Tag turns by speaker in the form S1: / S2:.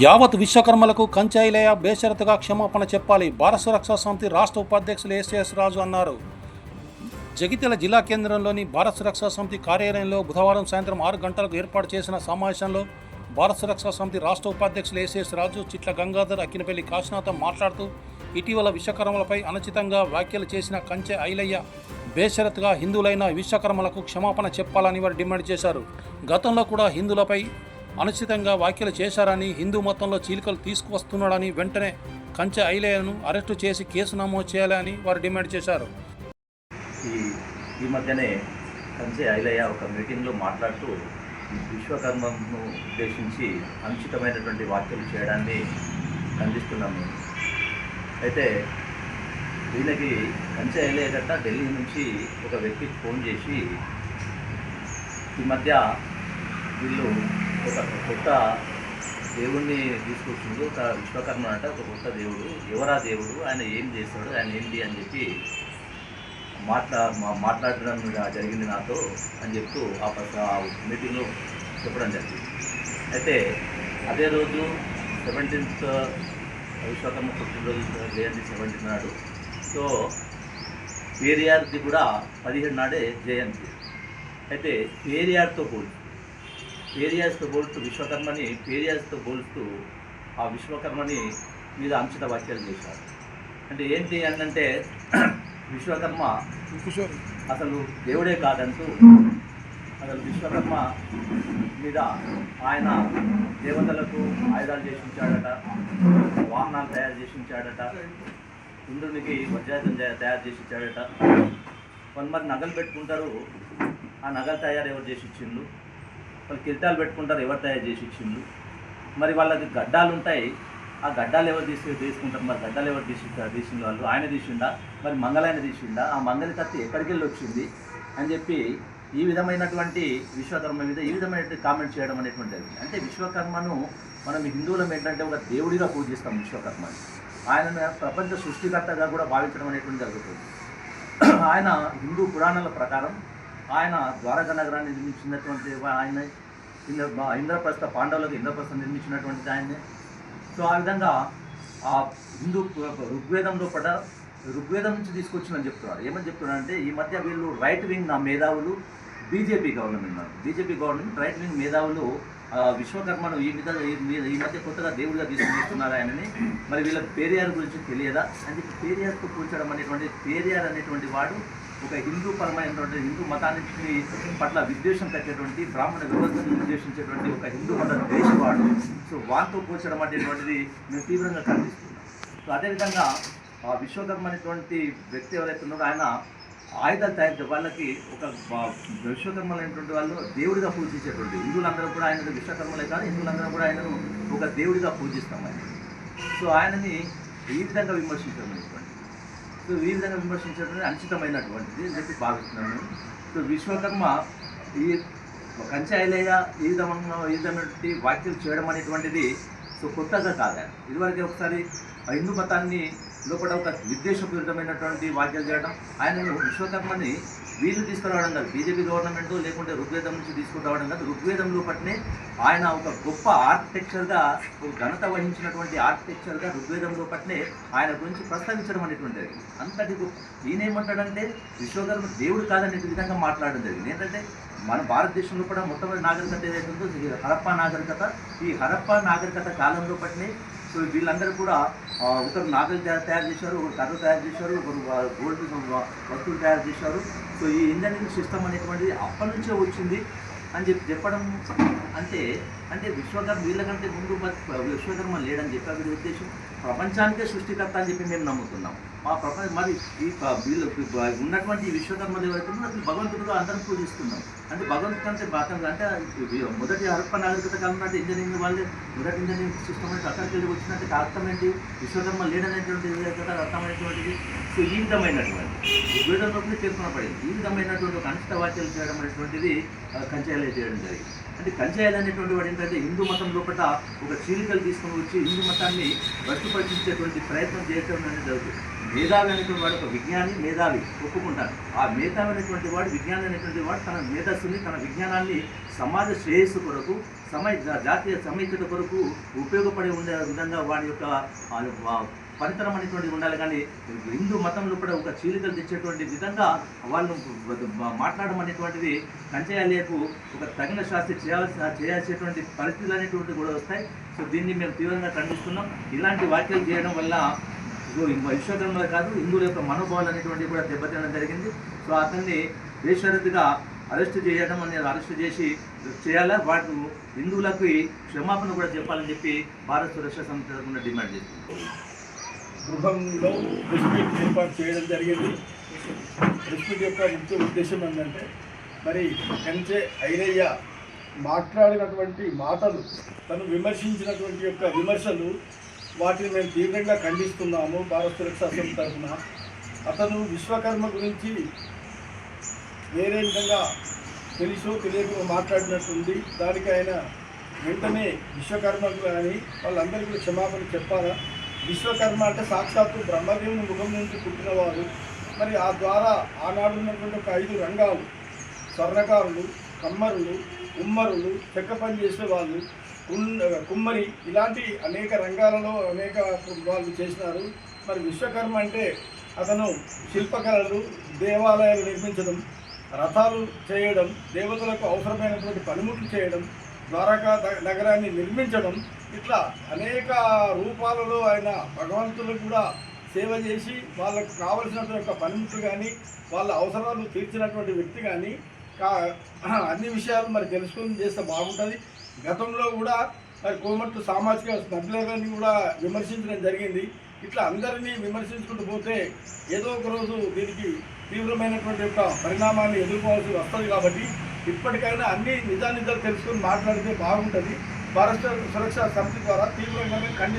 S1: యావత్ విశ్వకర్మలకు కంచాయిలయ బేషరతుగా క్షమాపణ చెప్పాలి. భారత సురక్షా సమితి రాష్ట్ర ఉపాధ్యక్షులు ఎస్ఎస్ రాజు అన్నారు. జగిత్యాల జిల్లా కేంద్రంలోని భారత సురక్షా సమితి కార్యాలయంలో బుధవారం సాయంత్రం ఆరు గంటలకు ఏర్పాటు చేసిన సమావేశంలో భారత సురక్షా సమితి రాష్ట్ర ఉపాధ్యక్షులు ఎస్ఎస్ రాజు చిట్ల గంగాధర్ అక్కినపల్లి కాశీనాథం మాట్లాడుతూ ఇటీవల విశ్వకర్మలపై అనుచితంగా వ్యాఖ్యలు చేసిన కంచె ఐలయ్య బేషరత్గా హిందువులైన విశ్వకర్మలకు క్షమాపణ చెప్పాలని వారు డిమాండ్ చేశారు. గతంలో కూడా హిందువులపై అనుచితంగా వ్యాఖ్యలు చేశారని హిందూ మతంలో చీలికలు తీసుకువస్తున్నాడని వెంటనే కంచె ఐలేయను అరెస్టు చేసి కేసు నమోదు చేయాలని వారు డిమాండ్ చేశారు.
S2: ఈ ఈ మధ్యనే కంచె ఐలయ్య ఒక మీటింగ్లో మాట్లాడుతూ విశ్వకర్మను ఉద్దేశించి అనుచితమైనటువంటి వ్యాఖ్యలు చేయడాన్ని ఖండిస్తున్నాము. అయితే వీళ్ళకి కంచె ఐలయ్య గట్ట ఢిల్లీ నుంచి ఒక వ్యక్తికి ఫోన్ చేసి ఈ మధ్య వీళ్ళు ఒక కొత్త దేవుణ్ణి తీసుకొచ్చిండు. ఒక విశ్వకర్మ అంటే ఒక కొత్త దేవుడు. ఎవరా దేవుడు? ఆయన ఏం చేస్తాడు? ఆయన ఏంటి అని చెప్పి మాట్లా మాట్లాడడం జరిగింది నాతో అని చెప్తూ ఆ ప- ఆ మీటింగ్లో చెప్పడం జరిగింది. అయితే అదే రోజు సెవెంటీన్త్ విశ్వకర్మ పుట్టినరోజు జయంతి సెవెంటీన్త్ నాడు. సో పేరియార్ది కూడా పదిహేడు నాడే జయంతి. అయితే పేరియార్తో పోల్చు పేరియార్స్తో పోలుస్తూ విశ్వకర్మని పేరియార్స్తో పోలుస్తూ ఆ విశ్వకర్మని మీద అంచిత వ్యాఖ్యలు చేశారు. అంటే ఏంటి అంటే విశ్వకర్మ అసలు దేవుడే కాదంటూ అసలు విశ్వకర్మ మీద ఆయన దేవతలకు ఆయుధాలు చేసి ఉంచాడట వాహనాలు తయారు చేసి ఉంచాడట ఇంద్రునికి వజ్రాయుధం తయా- తయారు చేసి ఇచ్చాడట కొంతమంది నగలు పెట్టుకుంటారు ఆ నగలు తయారు ఎవరు చేసి ఇచ్చిండు వాళ్ళు కిరీటాలు పెట్టుకుంటారు ఎవరు తయారు చేసి ఇచ్చిండు మరి వాళ్ళకి గడ్డాలు ఉంటాయి. ఆ గడ్డాలు ఎవరు తీసి తీసుకుంటారు? మరి గడ్డాలు ఎవరు తీసి తీసిండు వాళ్ళు? ఆయన తీసిండా? మరి మంగళాయన తీసిండా? ఆ మంగళి కత్తి ఎక్కడికి వెళ్ళి వచ్చింది? అని చెప్పి ఈ విధమైనటువంటి విశ్వకర్మ మీద ఈ విధమైనటువంటి కామెంట్ చేయడం అనేటువంటి జరిగింది. అంటే విశ్వకర్మను మనం హిందువులం ఏంటంటే ఒక దేవుడిగా పూజిస్తాం విశ్వకర్మని. ఆయన ప్రపంచ సృష్టికర్తగా కూడా భావించడం అనేటువంటి జరుగుతుంది. ఆయన హిందూ పురాణాల ప్రకారం ఆయన ద్వారక నగరాన్ని నిర్మించినటువంటి ఆయన ఇంద్ర ఇంద్రప్రస్థ పాండవులకు ఇంద్రప్రస్థ నిర్మించినటువంటిది ఆయన్ని. సో ఆ విధంగా ఆ హిందూ ఋగ్వేదంలో పడ్డ ఋగ్వేదం నుంచి తీసుకొచ్చిందని చెప్తున్నారు. ఏమని చెప్తున్నారు అంటే ఈ మధ్య వీళ్ళు రైట్ వింగ్ నా మేధావులు బీజేపీ గవర్నమెంట్ ఉన్నారు. బీజేపీ గవర్నమెంట్ రైట్ వింగ్ మేధావులు విశ్వకర్మను ఈ విధంగా ఈ మధ్య కొత్తగా దేవుడిగా తీసుకొస్తున్నారు ఆయనని. మరి వీళ్ళ పేరియార్ గురించి తెలియదా? అని చెప్పి పేరియార్తో కూర్చోడం అనేటువంటి పేరియార్ అనేటువంటి వాడు ఒక హిందూ పరమైనటువంటి హిందూ మతానికి పట్ల విద్వేషం పెట్టేటువంటి బ్రాహ్మణ వ్యవస్థను ఉద్దేశించేటువంటి ఒక హిందూ మత దేశవాడు సో వాంతో పోల్చడం అనేటువంటిది మేము తీవ్రంగా ఖండిస్తున్నాం. సో అదేవిధంగా ఆ విశ్వకర్మ అనేటువంటి వ్యక్తి ఎవరైతే ఉన్నారో ఆయన ఆయుధాలు తయారు వాళ్ళకి ఒక విశ్వకర్మలైనటువంటి విశ్వకర్మలు అనేటువంటి వాళ్ళు దేవుడిగా పూజించేటువంటి హిందువులందరూ కూడా ఆయన విశ్వకర్మలే కాదు హిందువులందరూ కూడా ఆయనను ఒక దేవుడిగా పూజిస్తాం ఆయన. సో ఆయనని ఈ విధంగా విమర్శించడం అనేటువంటి సో ఈ విధంగా విమర్శించడం అనుచితమైనటువంటిది చెప్పి భావిస్తున్నాను సో విశ్వకర్మ ఈ కంచె ఐలయ్య ఈ విధంగా ఈ విధమైనటువంటి వ్యాఖ్యలు చేయడం అనేటువంటిది సో కొత్తగా కాదు. ఇదివరకే ఒకసారి హిందూ మతాన్ని లోపల ఒక విద్వేషపూరితమైనటువంటి వాక్యాలు చేయడం ఆయన విశ్వకర్మని వీళ్ళు తీసుకురావడం కాదు బీజేపీ గవర్నమెంట్ లేకుంటే ఋగ్వేదం నుంచి తీసుకురావడం కాదు ఋగ్వేదంలో లోపలనే ఆయన ఒక గొప్ప ఆర్కిటెక్చర్గా ఒక ఘనత వహించినటువంటి ఆర్కిటెక్చర్గా ఋగ్వేదంలో లోపలనే ఆయన గురించి ప్రస్తావించడం అనేటువంటి అంతటి ఈయనేమంటాడంటే విశ్వకర్మ దేవుడు కాదనే విధంగా మాట్లాడడం జరిగింది. ఏంటంటే మన భారతదేశంలో కూడా మొట్టమొదటి నాగరికత ఏదైతే ఉందో ఈ హరప్పా నాగరికత. ఈ హరప్పా నాగరికత కాలంలో పట్టినే సో వీళ్ళందరూ కూడా ఒకరు నాగలు తయారు చేశారు ఒకరు కర్ర తయారు చేశారు ఒకరు గోల్డ్ వస్తువులు తయారు చేశారు. సో ఈ ఇంజనీరింగ్ సిస్టమ్ అనేటువంటిది అప్పటి నుంచే వచ్చింది అని చెప్పి చెప్పడం అంటే అంటే విశ్వకర్మ వీళ్ళకంటే ముందు విశ్వకర్మ లేడని చెప్పి వీరి ఉద్దేశం ప్రపంచానికే సృష్టికర్త అని చెప్పి మేము నమ్ముతున్నాం. మా ప్రపంచ మరి ఈ వీళ్ళు ఉన్నటువంటి ఈ విశ్వకర్మలు ఎవరైతే అసలు భగవంతుడిగా అందరం పూజిస్తున్నాం అంటే భగవంతుడు అంటే బాగా అంటే మొదటి హరప్ప నాగరికత కాలంలో అంటే ఇంజనీరింగ్ వాళ్ళే. మొదటి ఇంజనీరింగ్ సిస్టమ్ అంటే అక్కడికి వెళ్ళి వచ్చినట్టు అర్థం ఏంటి? విశ్వకర్మ లేడనేటువంటి కదా అర్థమైనటువంటిది. సో ఈ విధమైనటువంటి ఋగ్వేదంలోకి పేర్కొనబడింది. ఈ విధమైనటువంటి ఒక అనిష్ట వాక్యాలు చేయడం అనేటువంటిది కంచాయలు చేయడం జరిగింది. అంటే కంచాయలు అనేటువంటి వాడు ఏంటంటే హిందూ మతం లోపల ఒక చీలికలు తీసుకొని వచ్చి హిందూ మతాన్ని భ్రష్టుపరిచేటువంటి ప్రయత్నం చేయటం అనేది జరుగుతుంది. మేధావి అనేటువంటి వాడు ఒక విజ్ఞాని మేధావి ఒప్పుకుంటారు ఆ మేధావి అనేటువంటి వాడు విజ్ఞాని అనేటువంటి వాడు తన మేధస్సుని తన విజ్ఞానాన్ని సమాజ శ్రేయస్సు కొరకు సమయ జాతీయ సమైక్యత కొరకు ఉపయోగపడే ఉండే విధంగా వాడి యొక్క పనితనం అనేటువంటిది ఉండాలి. కానీ హిందూ మతంలో కూడా ఒక చీలికలు తెచ్చేటువంటి విధంగా వాళ్ళు మాట్లాడడం అనేటువంటిది కంచయాలయకు ఒక తగిన శాస్త్రి చేయాల్సిన చేయాల్సినటువంటి పరిస్థితులు అనేటువంటివి కూడా వస్తాయి. సో దీన్ని మేము తీవ్రంగా ఖండిస్తున్నాం. ఇలాంటి వ్యాఖ్యలు చేయడం వల్ల సో విశ్వకర్మలు కాదు. హిందువుల యొక్క మనోభావాలు అనేటువంటివి కూడా దెబ్బతినడం జరిగింది. సో అతన్ని బేషరతుగా అరెస్ట్ చేయడం అనేది అరెస్ట్ చేసి చేయాలా? వాటి హిందువులకు క్షమాపణ కూడా చెప్పాలని చెప్పి భారత సురక్షా సంస్థ తరఫున డిమాండ్ చేసింది.
S3: గృహంలో ప్రెస్ ఏర్పాటు చేయడం జరిగింది. ప్రెస్ యొక్క ముఖ్య ఉద్దేశం ఏంటంటే మరి కంచే ఐరయ్య మాట్లాడినటువంటి మాటలు తను విమర్శించినటువంటి యొక్క విమర్శలు వాటిని మేము తీవ్రంగా ఖండిస్తున్నాము భారత సురక్షా సమితి తరఫున. అతను విశ్వకర్మ గురించి వేరే విధంగా తెలుసో తెలియకుండా మాట్లాడినట్టుంది. దానికి ఆయన వెంటనే విశ్వకర్మకు కానీ వాళ్ళందరికీ క్షమాపణ చెప్పాలా? విశ్వకర్మ అంటే సాక్షాత్తు బ్రహ్మదేవుని ముఖం నుంచి పుట్టినవారు మరి ఆ ద్వారా ఆనాడు ఉన్నటువంటి ఒక ఐదు రంగాలు. స్వర్ణకారులు కమ్మరులు ఉమ్మరులు చెక్క పని చేసే వాళ్ళు కుమ్మరి ఇలాంటి అనేక రంగాలలో అనేక వాళ్ళు చేసినారు. మరి విశ్వకర్మ అంటే అతను శిల్పకళలు దేవాలయాలు నిర్మించడం రథాలు చేయడం దేవతలకు అవసరమైనటువంటి పనిముట్లు చేయడం ద్వారకా నగరాన్ని నిర్మించడం ఇట్లా అనేక రూపాలలో ఆయన భగవంతులకు కూడా సేవ చేసి వాళ్ళకు కావలసినటువంటి యొక్క పనిముట్లు కానీ వాళ్ళ అవసరాలు తీర్చినటువంటి వ్యక్తి కానీ కా అన్ని విషయాలు మరి తెలుసుకుని చేస్తే బాగుంటుంది. గతంలో కూడా మరి కోమట్లు సామాజిక స్మగ్లర్లని కూడా విమర్శించడం జరిగింది. ఇట్లా అందరినీ విమర్శించుకుంటూ పోతే ఏదో ఒక రోజు దీనికి తీవ్రమైనటువంటి యొక్క పరిణామాన్ని ఎదుర్కోవాల్సి వస్తుంది కాబట్టి ఇప్పటికైనా అన్ని నిజానిజాలు తెలుసుకొని మాట్లాడితే బాగుంటుంది. భారత సురక్షా సమితి ద్వారా తీవ్రంగా ఖండి